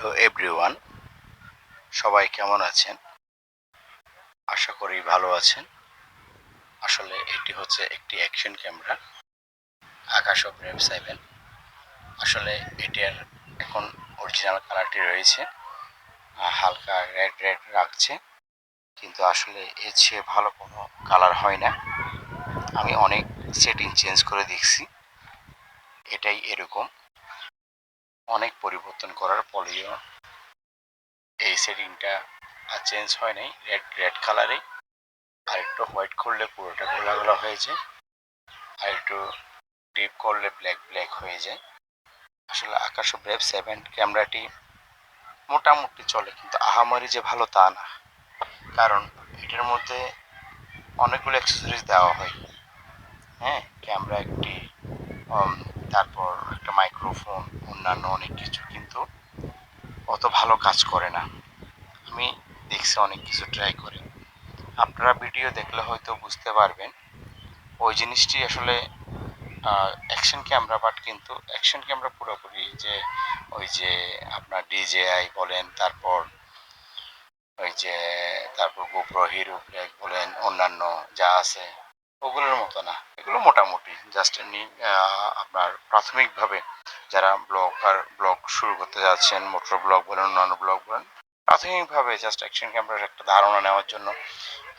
Hello everyone, সবাই কেমন আছেন? আশা করি ভালো আছেন। আসলে এটি হচ্ছে একটি অ্যাকশন ক্যামেরা, আকাশ অফ রেভ সেভেন আসলে এটির এখন অরিজিনাল কালারটি রয়েছে হালকা রেড রেড রাখছে। কিন্তু আসলে এর চেয়ে ভালো কোনো কালার হয় না। আমি অনেক সেটিং চেঞ্জ করে দেখছি। এটাই এরকম। অনেক পরিবর্তন করার পরেও এই সেটিংটা আর চেঞ্জ হয় নাই। রেড রেড কালারে আর একটু হোয়াইট করলে পুরোটা গোলা গোলা হয়ে যায়। আর একটু ডিপ করলে ব্ল্যাক ব্ল্যাক হয়ে যায়। আসলে আকাশ ব্রেভ সেভেন ক্যামেরাটি মোটামুটি চলে, কিন্তু আহামারি যে ভালো তা না। কারণ এটার মধ্যে অনেকগুলো অ্যাক্সেসরিজ দেওয়া হয়। হ্যাঁ ক্যামেরা একটি তারপর মাইক্রোফোন অন্যান্য অনেক কিছু, কিন্তু অত ভালো কাজ করে না। আমি দেখছি অনেক কিছু ট্রাই করে। আপনারা ভিডিও দেখলে হয়তো বুঝতে পারবেন, ওই জিনিসটি আসলে অ্যাকশন ক্যামেরা বাট কিন্তু অ্যাকশন ক্যামেরা পুরোপুরি যে, ওই যে আপনার ডিজেআই বলেন, তারপর ওই যে, তারপর গোপ্রো হিরো ব্ল্যাক বলেন, অন্যান্য যা আছে ওগুলোর মতো না। এগুলো মোটামুটি জাস্ট এমনি আপনার প্রাথমিকভাবে যারা ব্লগার, ব্লগ শুরু করতে যাচ্ছেন, মোটর ব্লগ বলেন, অন্যান্য ব্লগ বলেন, প্রাথমিকভাবে জাস্ট অ্যাকশন ক্যামেরার একটা ধারণা নেওয়ার জন্য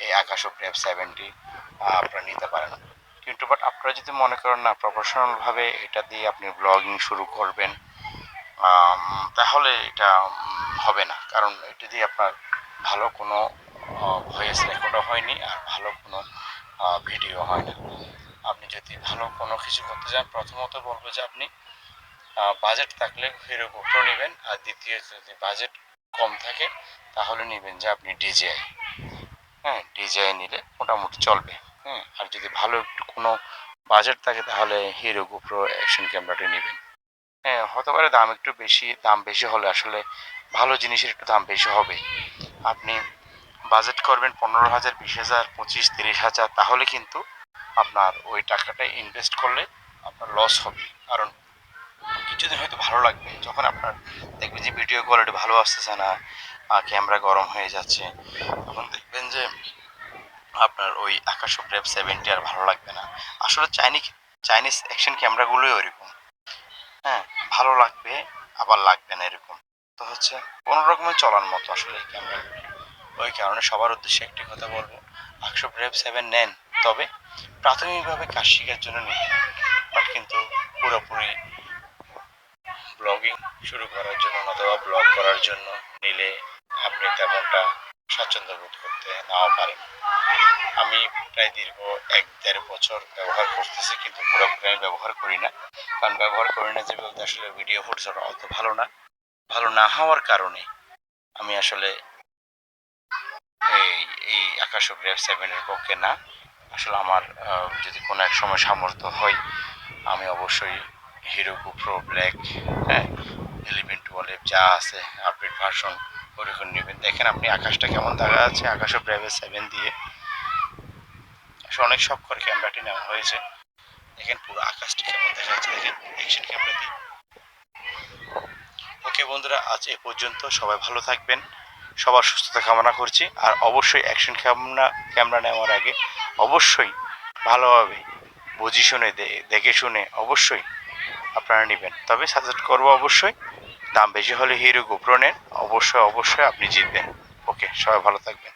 এই আকাশ প্রেপ সেভেনটি আপনারা নিতে পারেন। কিন্তু বাট আপনারা যদি মনে করেন না প্রফেশনালভাবে এটা দিয়ে আপনি ব্লগিং শুরু করবেন তাহলে এটা হবে না। কারণ এটা দিয়ে আপনার ভালো কোনো ভয়েস রেকর্ডও হয়নি, আর ভালো কোনো ভিডিও হয় না। আপনি যদি ভালো কোনো কিছু করতে চান, প্রথমত বলব যে আপনি বাজেট থাকলে হিরো গোপ্রো নেবেন আর দ্বিতীয় যদি বাজেট কম থাকে, তাহলে নেবেন যে আপনি ডিজিআই হ্যাঁ ডিজিআই নিলে মোটামুটি চলবে। হ্যাঁ আর যদি ভালো একটু কোনো বাজেট থাকে, তাহলে হিরো গোপ্রো অ্যাকশন ক্যামেরাটি নেবেন। হ্যাঁ হতে পারে দাম একটু বেশি, দাম বেশি হলে আসলে ভালো জিনিসের একটু দাম বেশি হবে। আপনি বাজেট করবেন পনেরো হাজার, বিশ হাজার, পঁচিশ, তিরিশ হাজার, তাহলে কিন্তু আপনার ওই টাকাটা ইনভেস্ট করলে আপনার লস হবে। কারণ কিছুদিন হয়তো ভালো লাগবে। যখন আপনার দেখবেন যে ভিডিও কোয়ালিটি ভালো আসতেছে না ক্যামেরা গরম হয়ে যাচ্ছে, তখন দেখবেন যে আপনার ওই আকাশ ব্রেভ সেভেন্টি আর ভালো লাগবে না। আসলে চাইনিজ চাইনিজ অ্যাকশন ক্যামেরাগুলোই ওইরকম। হ্যাঁ ভালো লাগবে, আবার লাগবে না এরকম। তো হচ্ছে কোনো রকমের চলার মতো আসলে ক্যামেরাগুলো ওই কারণে সবার উদ্দেশ্যে একটি কথা বলব। একশো ব্রেভ সেভেন নেন, তবে প্রাথমিকভাবে কাজ শেখার জন্য নিন বাট কিন্তু পুরোপুরি ব্লগিং শুরু করার জন্য অথবা ব্লগ করার জন্য নিলে আপনি তেমনটা স্বাচ্ছন্দ্য বোধ করতে নাও পারেন। আমি প্রায় দীর্ঘ এক দেড় বছর ব্যবহার করতেছি, কিন্তু পুরোপুরি আমি ব্যবহার করি না। কারণ ব্যবহার করি না যে আসলে ভিডিও ফুটেজটা অত ভালো না। ভালো না হওয়ার কারণে আমি আসলে এই এই আকাশ গ্রেভ সেভেনের পক্ষে না। আসলে আমার যদি কোনো এক সময় সামর্থ্য হয়, আমি অবশ্যই হিরো প্রো ব্ল্যাক হ্যাঁ ইলেভেন টুয়েলভ যা আছে আপডেট ভার্সন ওরকম নেবেন। দেখেন আপনি আকাশটা কেমন দেখা যাচ্ছে আকাশ ব্রেভ সেভেন দিয়ে। আসলে অনেক শখ করে ক্যামেরাটি নেওয়া হয়েছে। দেখেন পুরো আকাশটি কেমন দেখা যাচ্ছে। দেখেন অ্যাকশন ক্যামেরা দিয়ে ওকে বন্ধুরা, আজ এ পর্যন্ত সবাই ভালো থাকবেন। সবার সুস্থতা কামনা করছি। আর অবশ্যই অ্যাকশন ক্যামেরা ক্যামেরা নেওয়ার আগে অবশ্যই ভালোভাবে বুঝি শুনে দেখে শুনে অবশ্যই আপনারা নেবেন। তবে সাজেস্ট করব অবশ্যই, দাম বেশি হলে হিরো গোপ্রো নেন। অবশ্যই অবশ্যই আপনি জিতবেন। ওকে সবাই ভালো থাকবেন।